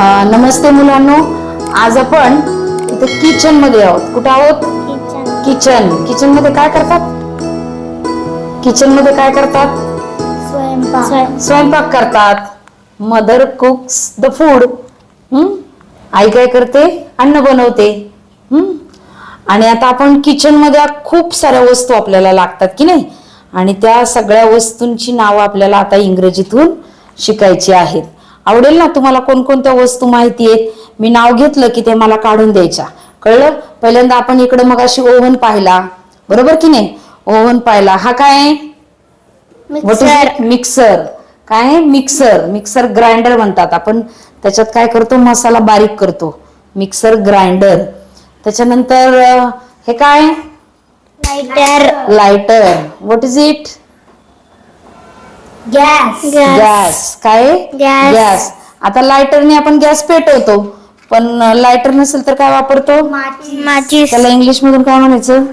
नमस्ते मुलांनो. आज आपण इथे किचनमध्ये आहोत. कुठे आहोत? किचन किचन किचनमध्ये काय करतात? किचनमध्ये काय करतात? स्वयंपाक. स्वयंपाक करतात. मदर कुक्स द फूड आई काय करते? अन्न बनवते. हम्म? आणि आता आपण किचनमध्ये खूप साऱ्या वस्तू आपल्याला लागतात की नाही? आणि त्या सगळ्या वस्तूंची नावं आपल्याला आता इंग्रजीतून शिकायची आहेत. आवडेल ना तुम्हाला कोणकोणत्या वस्तू माहिती आहेत? मी नाव घेतलं की ते मला काढून द्यायच्या. कळलं? पहिल्यांदा आपण इकडं मग अशी ओव्हन पाहिला. बरोबर की नाही? ओव्हन पाहिला. हा काय मिक्सर काय मिक्सर मिक्सर ग्राइंडर म्हणतात. आपण त्याच्यात काय करतो? मसाला बारीक करतो. मिक्सर ग्राइंडर त्याच्यानंतर हे काय lighter lighter what is it gas. Gas. काय? Gas. गॅस. आता लायटरने आपण गॅस पेटवतो. पण लायटर नसेल तर काय वापरतो? माचीस. त्याला इंग्लिश मधून काय म्हणायचं?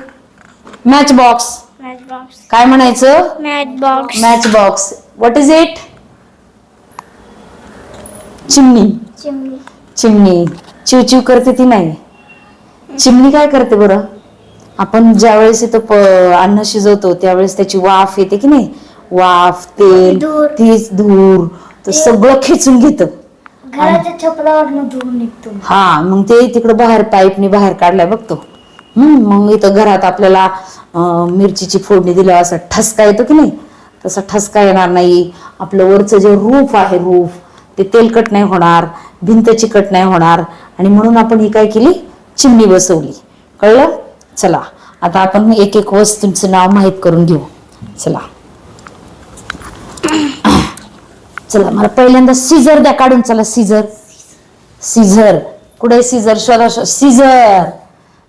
मॅच बॉक्स मॅच बॉक्स काय म्हणायचं? Match box match box what is it चिमणी. चिमणी. चिमणी. चिव चिव करते ती नाही. चिमणी काय करते बरं? आपण ज्यावेळेस इथं प- अन्न शिजवतो त्यावेळेस त्याची वाफ येते की नाही? वाफ तेल धूर. तीच धूर. तर सगळं खेचून घेत. घराच्या छपरावर धूर निघतो. हा मग ते तिकडं बाहेर पाईपनी बाहेर काढलाय बघतो हम्म मग इथं घरात आपल्याला अं, मिरचीची फोडणी दिल्यावर असं ठसका येतो की नाही? तसा ठसका येणार नाही. आपलं वरचं जे रूफ आहे रूफ ते तेलकट नाही होणार भिंत चिकट नाही होणार. आणि म्हणून आपण ही काय केली? चिमणी बसवली. कळलं? चला. आता आपण एक एक वस्तूंचं नाव माहीत करून घेऊ. चला. चला मला पहिल्यांदा सीझर द्या काढून चला सीझर सीझर कुठे सीझर शोधा सीझर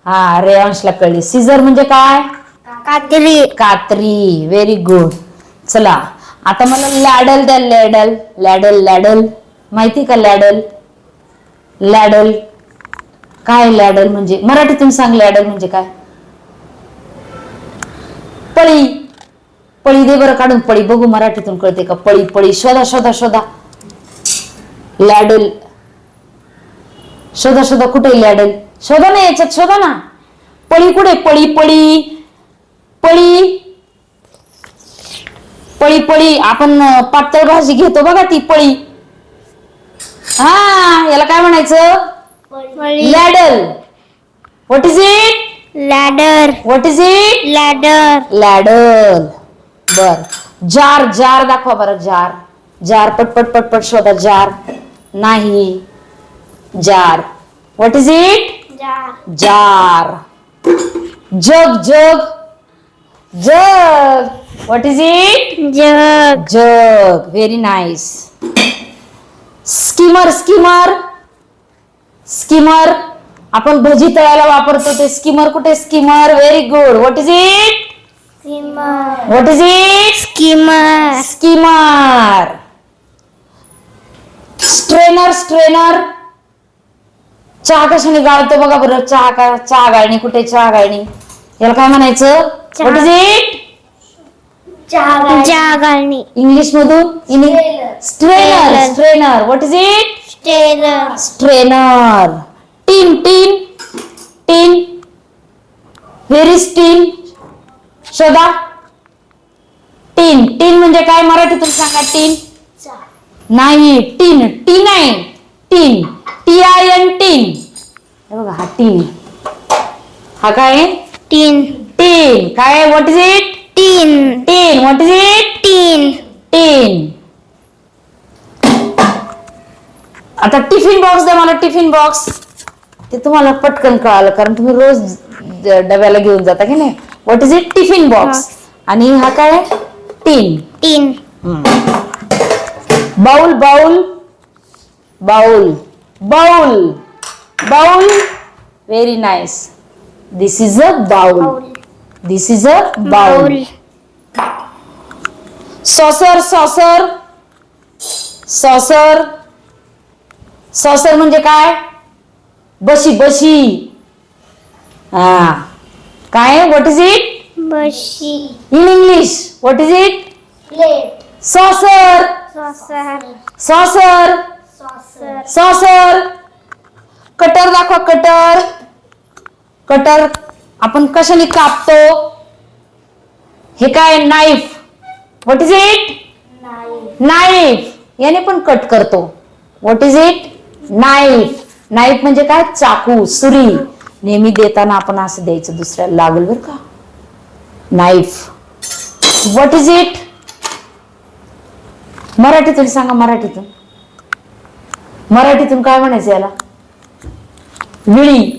हा रेयांशला कळली. सीझर म्हणजे काय? कात्री. कात्री. व्हेरी गुड चला आता मला लॅडल द्या लॅडल. लॅडल लॅडल. माहिती का लॅडल? लॅडल. काय लॅडल म्हणजे? मराठीतून सांग लॅडल म्हणजे काय? पळी. पळी दे बरं काढून पळी. बघू मराठीतून कळते का? पळी पळी. शोधा शोधा शोधा. लॅडल. शोधा शोधा. कुठे लॅडल? शोधा ना याच्यात शोधा ना. पळी कुठे? पळी पळी. पळी. पळी पळी. आपण पातळ भाजी घेतो बघा ती पळी. हा याला काय म्हणायचं? Ladle. What is it ladder. What is it ladder. Ladle. बर. जार जार दाखवा बरं जार. जार पटपट पटपट शोधा. जार. नाही. Jar. What is it jar. Jug jug. Jug. What is it jug. Jug. Very nice skimmer skimmer skimmer आपण भजी तळायला वापरतो ते स्कीमर कुठे? Skimmer very good what is it skimmer what is it skimmer skimmer strainer strainer चहा कशाने गाळतो बघा बरं. चहा का चहा गाळणी. कुठे चहा गाळणी? याला काय म्हणायचं? चहा. व्हॉट इज इट चहा गाळणी. इंग्लिश मधून strainer Strainer. Strainer what is it stellar strainer tin tin tin where is tin शोधा. टीन. टीन म्हणजे काय मराठीतून सांगा टीन? नाही टीन. टीन आहे tin. T I N tin बघा हा टीन. हा काय? तीन टीन. काय व्हॉट इज इट तीन टीन व्हॉट इज इट तीन टीन. आता टिफिन बॉक्स द्या मला टिफिन बॉक्स. ते तुम्हाला पटकन कळालं कारण तुम्ही रोज डब्याला घेऊन जाता की नाही? What is it tiffin box आणि हा काय टीन तीन bowl bowl bowl bowl bowl very nice this is a bowl this is a bowl saucer saucer saucer saucer म्हणजे काय? बशी बशी. हा. काय व्हॉट इज इट बशी in English what is it saucer saucer saucer saucer saucer cutter दाखवा cutter cutter आपण कशाने कापतो? हे काय? Knife what is it knife याने पण कट करतो. What is it knife knife म्हणजे काय? चाकू सुरी. नेहमी देताना आपण असं द्यायचं दुसऱ्याला. लागल बर का? नाईफ व्हॉट इज इट मराठीतून सांगा मराठीतून. मराठीतून काय म्हणायचं याला? विळी.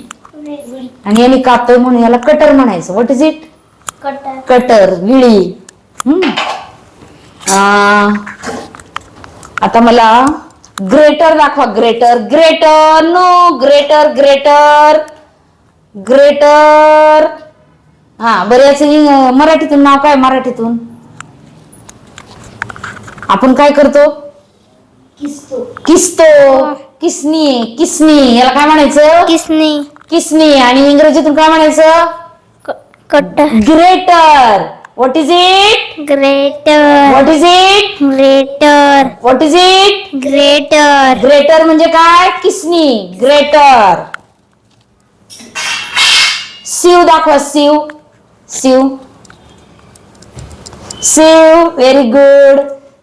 आणि याने कापतोय म्हणून याला कटर म्हणायचं. What is it cutter. विळी. हम्म. आ, आता मला ग्रेटर दाखवा. Grater grater no grater grater. Grater. हा बरं याचं इ- मराठीतून नाव काय मराठीतून? आपण काय करतो? किसतो. किसनी किसनी याला काय म्हणायचं? किसनी. किसनी. आणि इंग्रजीतून काय म्हणायचं? Cut grater. What is it grater. What is it grater. What is it grater. Grater म्हणजे काय? किसनी. ग्रेटर. सिव दाखवा सिव सिव सिव व्हेरी गुड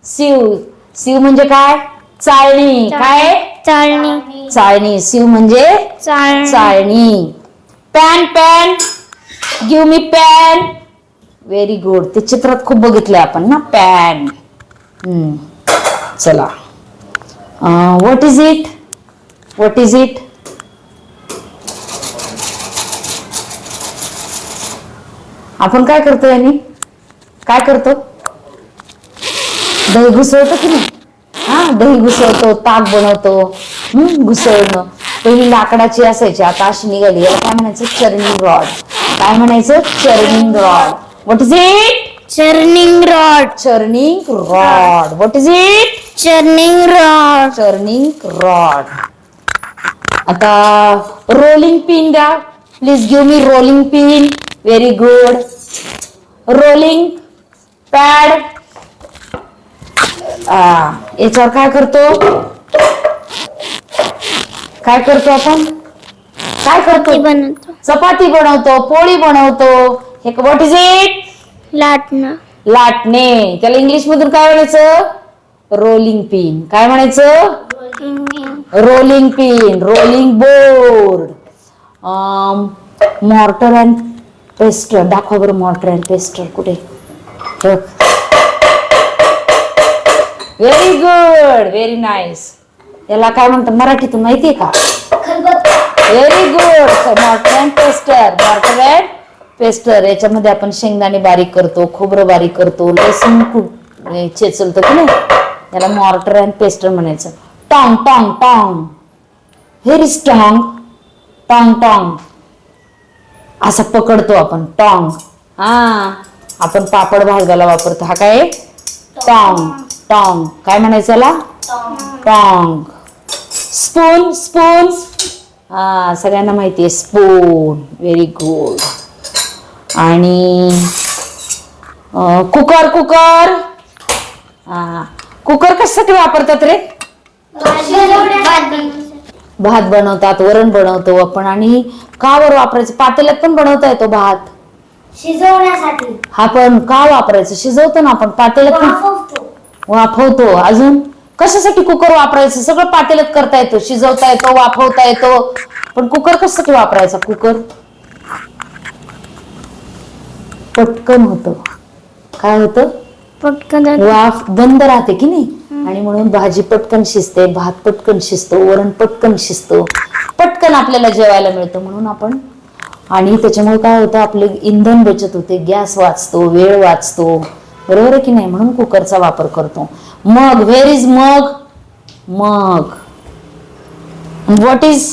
सिव सिव म्हणजे काय? चाळणी. काय चाळणी. चाळणी. सिव म्हणजे चाळणी. चाळणी. Pan pan give me pan very good ते चित्रात खूप बघितलंय आपण ना पॅन चला. What is it what is it आपण काय करतो यांनी? काय करतो? दही घुसळतो की नाही? हा दही घुसळतो ताक बनवतो हम्म घुसळणं. पहिली लाकडाची असायची आता अशी निघाली. काय म्हणायचं? Churning rod. काय म्हणायचं? Churning rod. What is it churning rod. Churning rod. What is it churning rod. Churning rod. आता रोलिंग पिन द्या. Please give me rolling pin very good rolling pad याच्यावर काय करतो? काय करतो आपण? काय करतो? बनवतो. चपाती बनवतो पोळी बनवतो. हे व्हॉट इज इट लाटणं. लाटणे. त्याला इंग्लिश मधून काय म्हणायचं? रोलिंग पिन काय म्हणायचं? Rolling pin rolling board mortar and pestle दाखवा बरं मॉर्टर अँड पेस्टर कुठे व्हेरी गुड व्हेरी नाईस याला काय म्हणतात मराठीतून माहितीये का? Very good mortar and pestle mortar and pestle याच्यामध्ये आपण शेंगदाणे बारीक करतो खोबरं बारीक करतो लसूण खूप चेचलतो की नाही? याला मॉर्टर अँड पेस्टर म्हणायचं. Tong tong tong very strong tong tong असा पकडतो आपण टॉंग. हा. आपण पापड भाजगायला वापरतो. हा काय? टॉंग. टॉंग. काय म्हणायचं याला? टॉंग. Spoon spoon. हा सगळ्यांना माहिती आहे स्पून. व्हेरी गुड आणि कुकर कुकर. हा. कुकर कशासाठी वापरतात रे? भात बनवतात वरण बनवतो आपण. आणि का बरं वापरायचं पातेल्यात पण बनवता येतो भात. शिजवण्यासाठी. हा पण का वापरायचं? शिजवतो ना आपण पातेल्यात पण वाफवतो. वाफवतो. अजून? कशासाठी कुकर वापरायचं? सगळं पातेल्यात करता येतो. शिजवता येतो वाफवता येतो. पण कुकर कशासाठी वापरायचा? कुकर? पटकन होतं. काय होतं? पटकन. वाफ बंद राहते की नाही? आणि म्हणून भाजी पटकन शिजते भात पटकन शिजतो वरण पटकन शिजतो. पटकन आपल्याला जेवायला मिळतं म्हणून आपण. आणि त्याच्यामुळे काय होतं आपले इंधन बचत होते गॅस वाचतो वेळ वाचतो. बरोबर आहे की नाही? म्हणून कुकरचा वापर करतो. मग where is mug? Mug. What is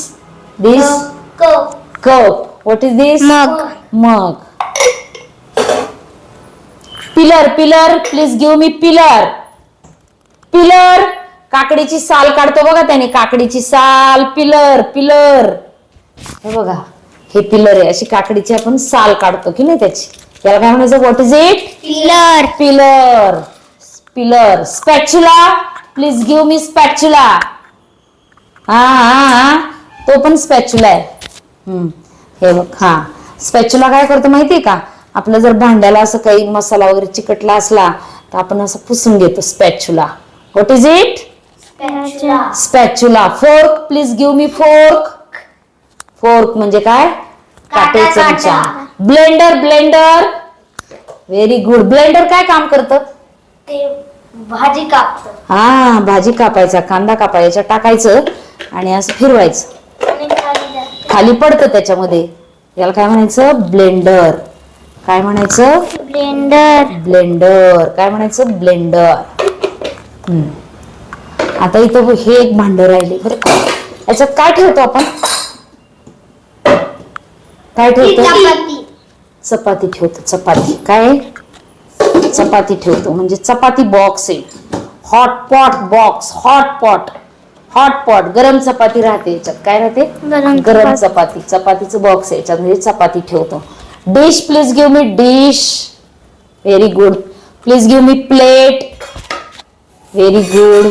this cup what is this mug. Mug. Peeler peeler please give me peeler peeler. काकडीची साल काढतो बघा त्याने काकडीची साल पिलर पिलर. हे बघा हे पिलर आहे अशी काकडीची आपण साल काढतो की नाही त्याची. याला काय म्हणायचं? What is it peeler. Peeler. Peeler. Spatula please give me spatula हा हा हा. तो पण स्पॅच्युला आहे. हम्म, हे बघ हा. स्पॅच्युला काय करतो माहितीये का? आपलं जर भांड्याला असं काही मसाला वगैरे चिकटला असला तर आपण असं पुसून घेतो spatula what is it spatula fork please give me fork fork म्हणजे काय? काटे चमचा. Blender blender very good blender काय काम करतं? ते भाजी कापत. हा भाजी कापायचा कांदा कापायचा टाकायचं आणि असं फिरवायचं. खाली पडतं त्याच्यामध्ये. याला काय म्हणायचं? ब्लेंडर काय म्हणायचं? ब्लेंडर ब्लेंडर काय म्हणायचं? ब्लेंडर. आता इथं हे एक भांड राहिले? याच्यात काय ठेवतो आपण? काय ठेवतो? चपाती. ठेवतो चपाती. काय? चपाती ठेवतो. म्हणजे चपाती बॉक्स आहे. Hot pot box hot pot hot pot गरम चपाती राहते याच्यात. काय राहते? गरम चपाती. चपाती. चपातीचं बॉक्स आहे याच्यामध्ये चपाती ठेवतो. Dish please give me dish very good please give me plate very good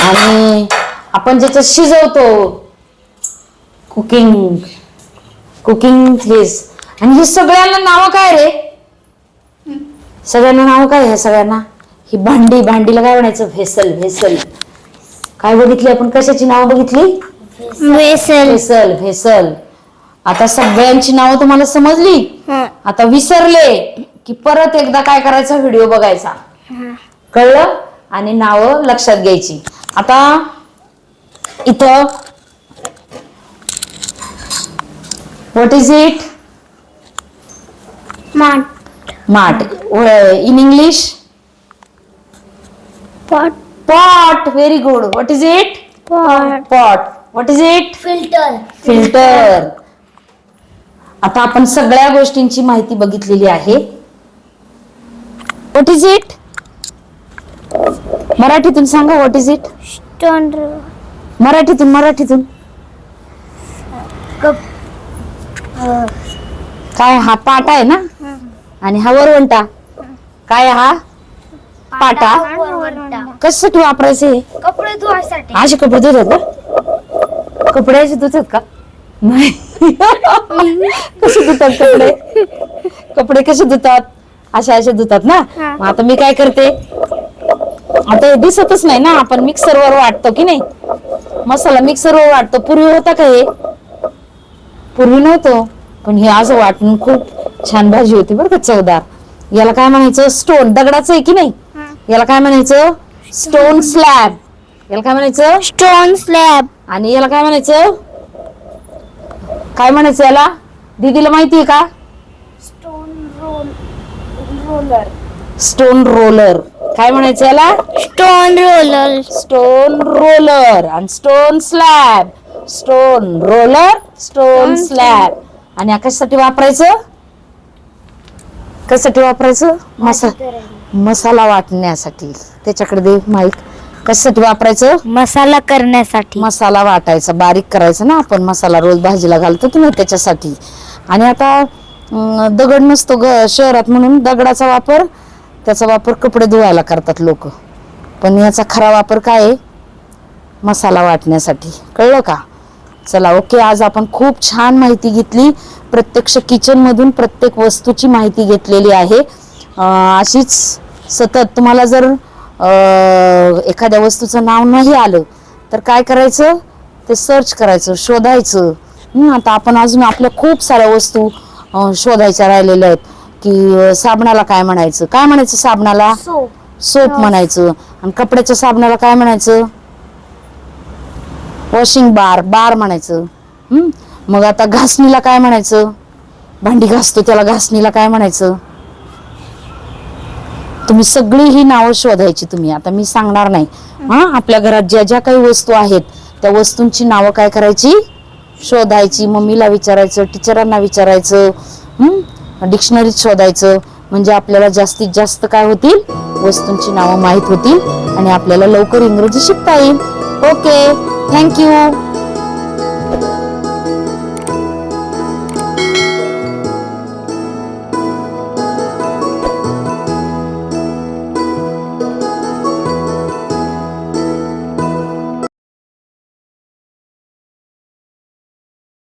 आणि आपण ज्याच्यात शिजवतो कुकिंग कुकिंग हेस आणि हे सगळ्यांना नावं काय रे? सगळ्यांना नावं काय ह्या सगळ्यांना? ही भांडी भांडीला काय म्हणायचं? Vessel vessel. काय बघितली आपण? कशाची नावं बघितली? Vessel vessel vessel. आता सगळ्यांची नावं तुम्हाला समजली? आता विसरले की परत एकदा काय करायचा? व्हिडिओ बघायचा. कळलं? आणि नावं लक्षात घ्यायची. आता इथं व्हॉट इज इट माठ in English pot pot very good what is it pot pot what is it filter filter आता आपण सगळ्या गोष्टींची माहिती बघितलेली आहे. व्हॉट इज इट मराठीतून सांगा व्हॉट इज इट स्टोन मराठीतून मराठीतून. कप. काय हा पाटा आहे ना? आणि हा वरवंटा. काय हा? पाटा. कशासाठी वापरायचे हे? कपडे धुवायसाठी. असे कपडे धुतात का? कपडे असे धुतात का? नाही. कसे धुतात कपडे? कपडे कसे धुतात? असे असे धुतात ना. मग आता मी काय करते? आता हे दिसतच नाही ना आपण मिक्सरवर वाटतो की नाही? मसाला मिक्सरवर वाटतो. पूर्वी होता का हे? पूर्वी नव्हतं. पण हे असं वाटून खूप छान भाजी होती बरं का चवदार. याला काय म्हणायचं? स्टोन दगडाचं आहे की नाही? याला काय म्हणायचं? स्टोन स्लॅब याला काय म्हणायचं? स्टोन स्लॅब आणि याला काय म्हणायचं? काय म्हणायचं याला? दीदीला माहितीये का? Stone roll roller stone roller काय म्हणायचं याला? स्टोन रोलर स्टोन रोलर आणि stone slab stone roller stone slab आणि कशासाठी वापरायचं? कशासाठी वापरायचं? मसा मसाला वाटण्यासाठी. त्याच्याकडे दे माईक. कशासाठी वापरायचं? मसाला करण्यासाठी. मसाला वाटायचा. बारीक करायचा ना आपण. मसाला रोज भाजीला घालतो की नाही त्याच्यासाठी. आणि आता अं, दगड नसतो ग शहरात म्हणून दगडाचा वापर त्याचा वापर कपडे धुवायला करतात लोक. पण याचा खरा वापर काय आहे? मसाला वाटण्यासाठी. कळलं का? चला ओके आज आपण खूप छान माहिती घेतली. प्रत्यक्ष किचनमधून प्रत्येक वस्तूची माहिती घेतलेली आहे. अशीच सतत तुम्हाला जर एखाद्या वस्तूचं नाव नाही आलं तर काय करायचं? ते सर्च करायचं शोधायचं. आता आपण अजून आपल्या खूप साऱ्या वस्तू शोधायच्या राहिलेल्या आहेत. की साबणाला काय म्हणायचं? काय म्हणायचं साबणाला? सोप. म्हणायचं. आणि कपड्याच्या साबणाला काय म्हणायचं? वॉशिंग बार बार म्हणायचं. हं? मग आता घासणीला काय म्हणायचं? भांडी घासतो त्याला घासणीला काय म्हणायचं? तुम्ही सगळी ही नावं शोधायची तुम्ही. आता मी सांगणार नाही. हा. आपल्या घरात ज्या ज्या काही वस्तू आहेत त्या वस्तूंची नावं काय करायची? शोधायची. मम्मीला विचारायचं टीचरांना विचारायचं. डिक्शनरीत शोधायचं म्हणजे आपल्याला जास्तीत जास्त काय होतील? वस्तूंची नावं माहीत होतील आणि आपल्याला लवकर इंग्रजी शिकता येईल. Okay thank you